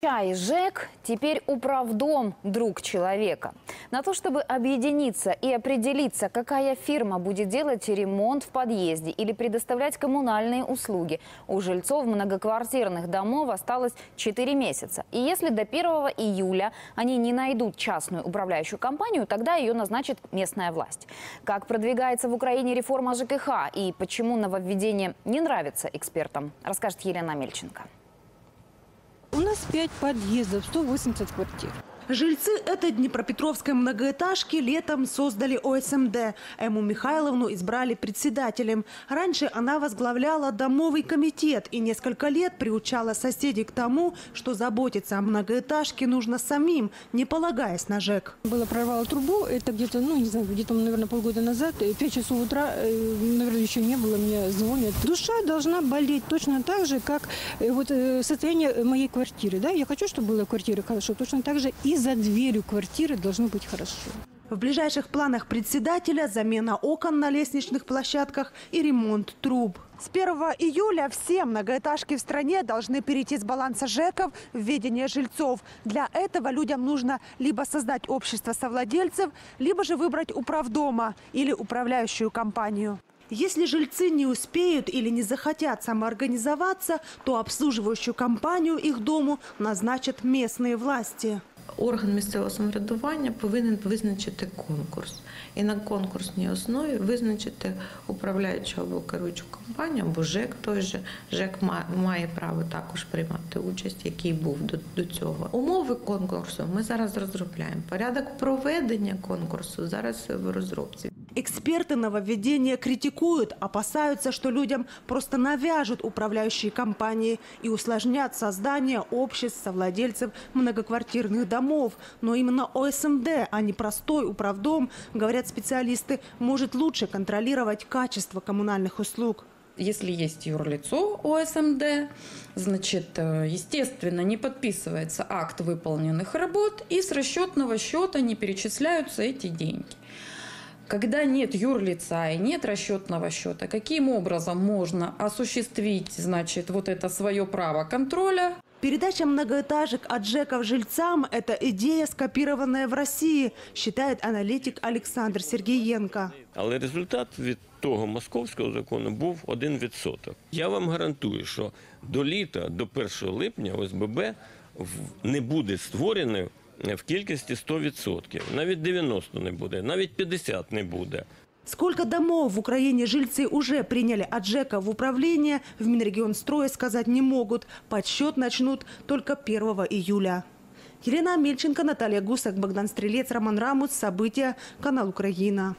Чай ЖЭК теперь управдом друг человека. На то, чтобы объединиться и определиться, какая фирма будет делать ремонт в подъезде или предоставлять коммунальные услуги, у жильцов многоквартирных домов осталось 4 месяца. И если до 1 июля они не найдут частную управляющую компанию, тогда ее назначит местная власть. Как продвигается в Украине реформа ЖКХ и почему нововведение не нравится экспертам, расскажет Елена Мельченко. Нас 5 подъездов, 180 квартир. Жильцы этой днепропетровской многоэтажки летом создали ОСМД. Эму Михайловну избрали председателем. Раньше она возглавляла домовый комитет и несколько лет приучала соседей к тому, что заботиться о многоэтажке нужно самим, не полагаясь на ЖЭК. Было прорвало трубу, это где-то, ну, не знаю, где-то, наверное, полгода назад, 5 часов утра, э, наверное, еще не было, мне звонят. Душа должна болеть точно так же, как э, вот э, состояние моей квартиры, да, я хочу, чтобы была квартира хорошо, точно так же и за дверью квартиры должно быть хорошо. В ближайших планах председателя замена окон на лестничных площадках и ремонт труб. С 1 июля все многоэтажки в стране должны перейти с баланса ЖЭКов в ведение жильцов. Для этого людям нужно либо создать общество совладельцев, либо же выбрать управдома или управляющую компанию. Если жильцы не успеют или не захотят самоорганизоваться, то обслуживающую компанию их дому назначат местные власти. Орган місцевого самоврядування повинен визначити конкурс і на конкурсній основі визначити управляючу або керуючу компанію, або ЖЕК той же. ЖЕК має право також приймати участь, який був до, до цього. Умови конкурсу ми зараз розробляємо. Порядок проведення конкурсу зараз в розробці. Эксперты нововведения критикуют, опасаются, что людям просто навяжут управляющие компании и усложнят создание обществ совладельцев многоквартирных домов. Но именно ОСМД, а не простой управдом, говорят специалисты, может лучше контролировать качество коммунальных услуг. Если есть юрлицо ОСМД, значит, э, естественно, не подписывается акт выполненных работ, и с расчетного счета не перечисляются эти деньги. Когда нет юрлица и нет расчетного счета, каким образом можно осуществить, значит, вот это свое право контроля? Передача многоэтажек от ЖЭКов жильцам – это идея, скопированная в России, считает аналитик Александр Сергеенко. Але результат від того московського закону був 1%. Я вам гарантую, що до літа, до 1 липня ОСББ не буде створено в кількості 100%. Навіть 90 не буде, навіть 50 не буде. Сколько домов в Украине жильцы уже приняли от ЖЭКа в управление, в Минрегионстрое сказать не могут. Подсчет начнут только 1 июля. Елена Мельченко, Наталья Гусак, Богдан Стрелец, Роман Рамус. События. Канал «Украина».